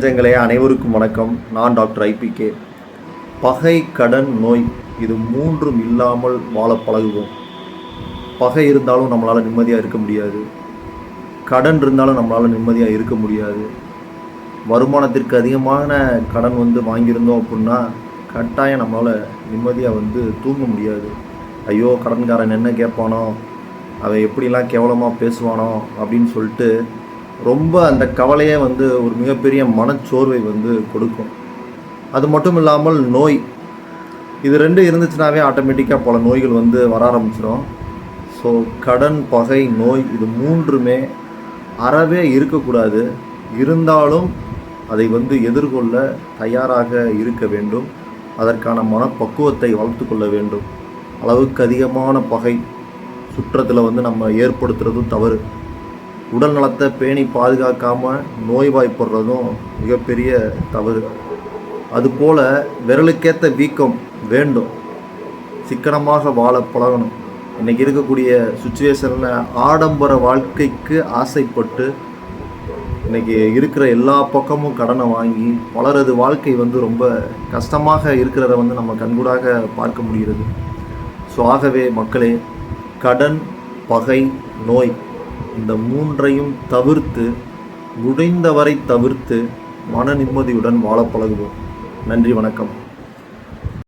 நெஞ்சங்களே அனைவருக்கும் வணக்கம். நான் டாக்டர் ஐபிகே பகை கடன் நோய் இது மூன்றும் இல்லாமல் வாழ பழகுவோம். பகை இருந்தாலும் நம்மளால் நிம்மதியாக இருக்க முடியாது. கடன் இருந்தாலும் நம்மளால் நிம்மதியாக இருக்க முடியாது. வருமானத்திற்கு அதிகமான கடன் வந்து வாங்கியிருந்தோம் அப்படின்னா கட்டாயம் நம்மளால் நிம்மதியாக வந்து தூங்க முடியாது. ஐயோ கடன்காரன் என்ன கேட்பானோ அவன் எப்படிலாம் கேவலமாக பேசுவானோ அப்படின்னு சொல்லிட்டு ரொம்ப அந்த கவலையே வந்து ஒரு மிகப்பெரிய மனச்சோர்வை வந்து கொடுக்கும். அது மட்டும் இல்லாமல் நோய். இது ரெண்டும் இருந்துச்சுனாவே ஆட்டோமேட்டிக்காக பல நோய்கள் வந்து வர ஆரம்பிச்சிடும் ஸோ கடன் பகை நோய் இது மூன்றுமே அறவே இருக்கக்கூடாது. இருந்தாலும் அதை வந்து எதிர்கொள்ள தயாராக இருக்க வேண்டும். அதற்கான மனப்பக்குவத்தை வளர்த்து கொள்ள வேண்டும். அளவுக்கு அதிகமான பகை சுற்றத்தில் வந்து நம்ம ஏற்படுத்துறதும் தவறு. உடல் நலத்தை பேணி பாதுகாக்காமல் நோய்வாய்ப்படுறதும் மிகப்பெரிய தவறு. அதுபோல் விரலுக்கேற்ற வீக்கம் வேண்டும். சிக்கனமாக வாழ பழகணும். இன்றைக்கி இருக்கக்கூடிய சுச்சுவேஷனில் ஆடம்பர வாழ்க்கைக்கு ஆசைப்பட்டு இன்றைக்கி இருக்கிற எல்லா பக்கமும் கடனை வாங்கி பலரது வாழ்க்கை வந்து ரொம்ப கஷ்டமாக இருக்கிறத வந்து நம்ம கண்கூடாக பார்க்க முடிகிறது. ஸோ ஆகவே மக்களே கடன் பகை நோய் இந்த மூன்றையும் தவிர்த்து முடிந்தவரை தவிர்த்து மன நிம்மதியுடன் வாழ பழகுவோம். நன்றி வணக்கம்.